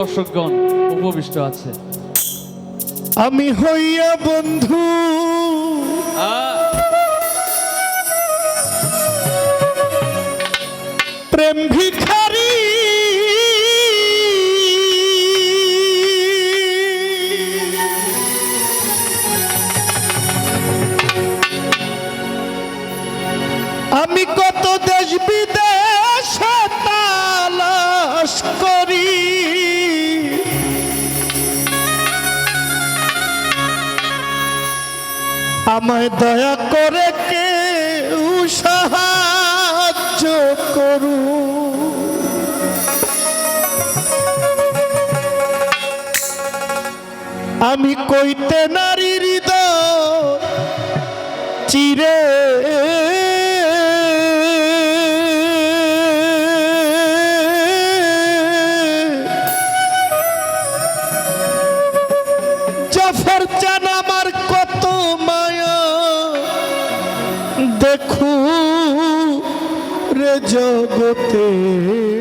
দর্শকগণ উপবিষ্ট আছে। আমি হইয়া বন্ধু। প্রেম ভিখারি। আমি কত দেশ বিদেশে আমায় দয়া করে কেউ সাহায্য করু আমি কইতে নারী চিরে। জাফর চান দেখু রে জগতের।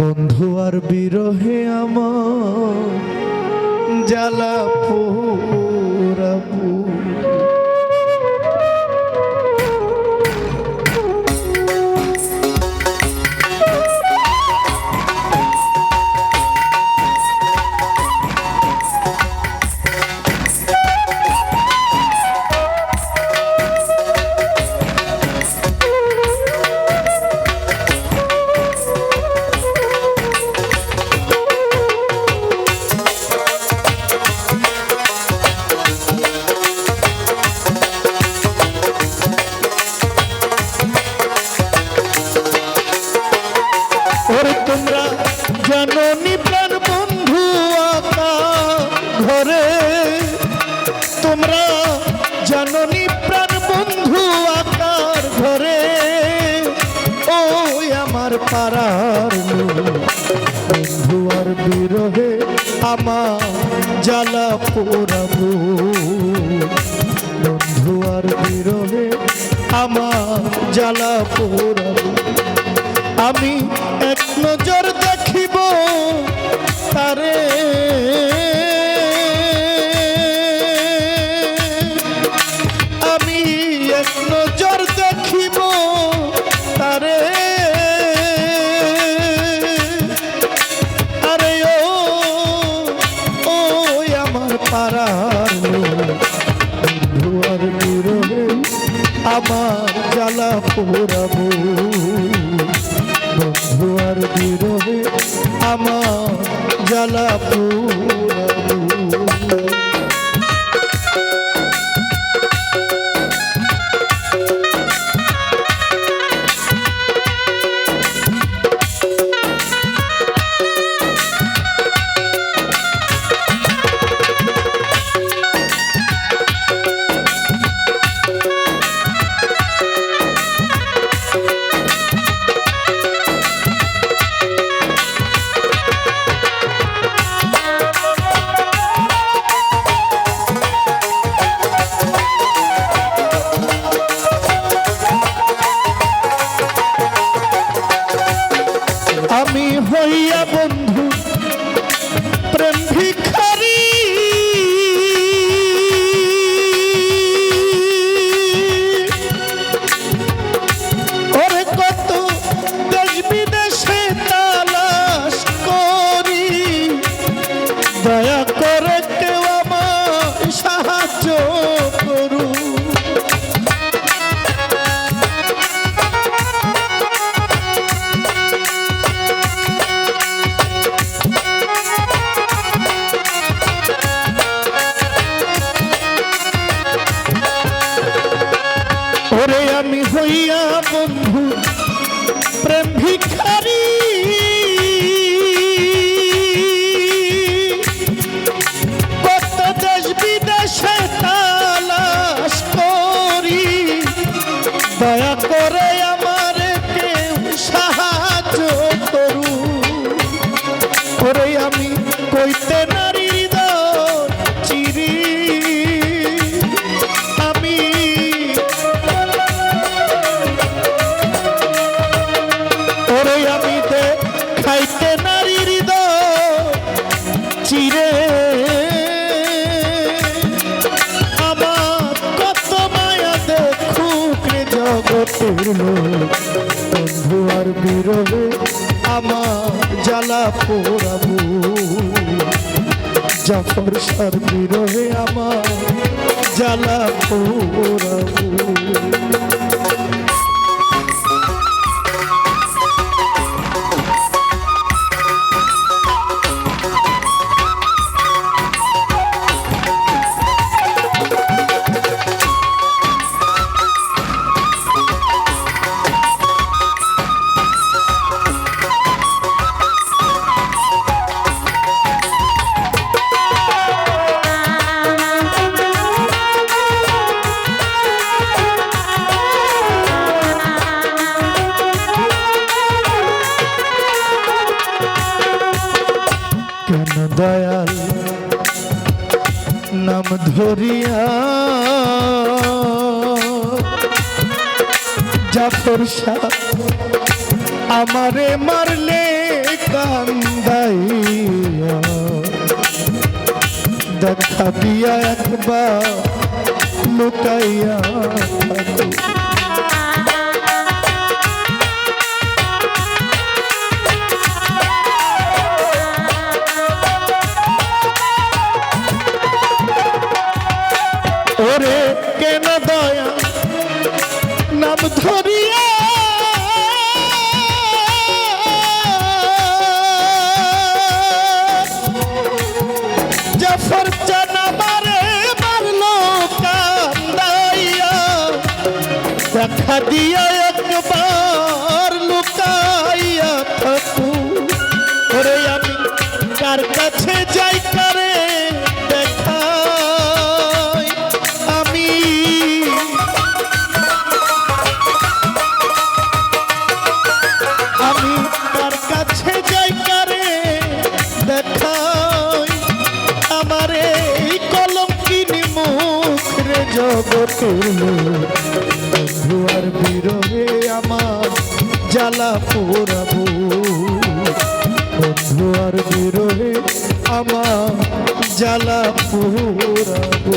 বন্ধু আর বিরহে আমার জ্বালা পোড়াবো জানো প্রাণ বন্ধু আকা ঘরে। তোমরা জানো প্রাণ বন্ধু আকার ঘরে। ওই আমার পাড়ার বন্ধু আর বিরহে আমার জ্বালা পোড়াবো বন্ধু আর বিরহে আমার জ্বালা পোড়াবো আমি এক নজর দেখিব তারে। আমি এক নজর দেখিব তারে। আরে ও ও আমার পাড়ার লোক, বিরহে আমার জ্বালা পোড়াবো। বন্ধু আর বিরহে আমার জ্বালা দয়া করে কেউ আমার সাহায্য করুন ওরে আমি হইয়া হইতে নারীর চিরি। আমি ওরে আমি খাইতে নারীর চিরে। আমার কত মায়া দেখুক জগতের বন্ধু আর বিরহে আমার জ্বালা পোড়াবো। জাফর সার বিরহে আমার জ্বালা পোড়াবো নাম ধরিয়া জাফর শাহ আমারে মারলে কান্দাইয়া। দেখা দিয়া একবার লুকাইয়া দেখা দিয়া জ্বালা পোড়াবো। বন্ধু আর বিরহে আমার জ্বালা পোড়াবো।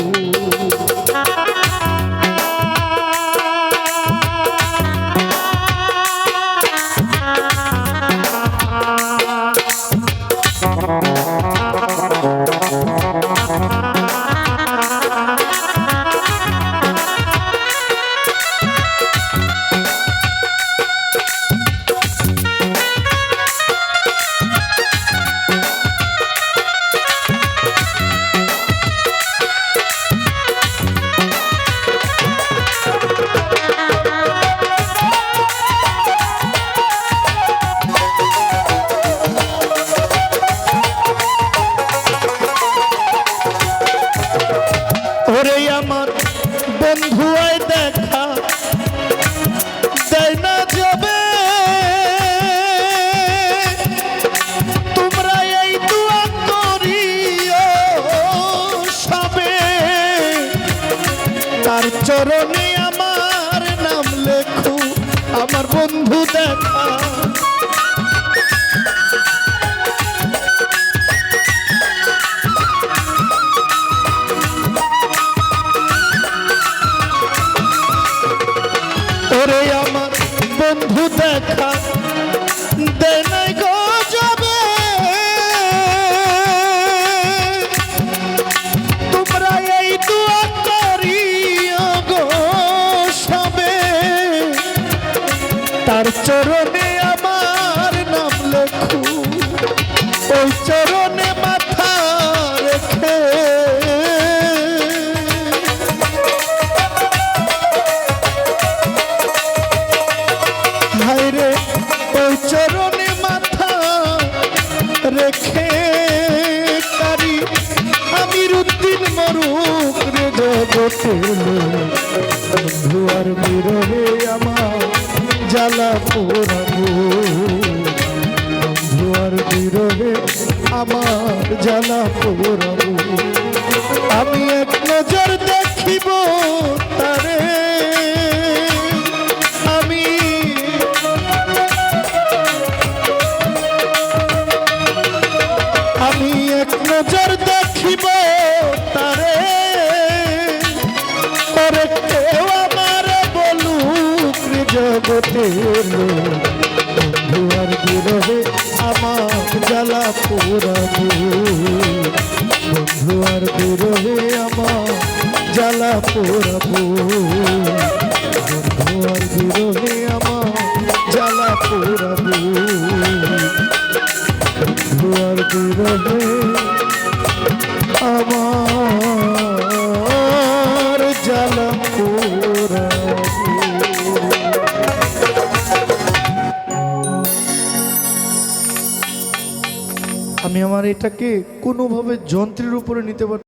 তার চরণে আমার নাম লেখু। ওই চরণে মাথা রেখে। হায়রে ওই চরণে মাথা রেখে তারি আমির উদ্দিন মরুক রে জগতে বন্ধু আর আমার জ্বালা পোড়াবো। আমার জ্বালা পোড়াবো। আমি বন্ধু আর বিরহে আমার জ্বালা পোড়াবো বন্ধু আর বিরহে আমার জ্বালা আমার জ্বালা এটাকে কোনোভাবে যন্ত্রের উপরে নিতে পার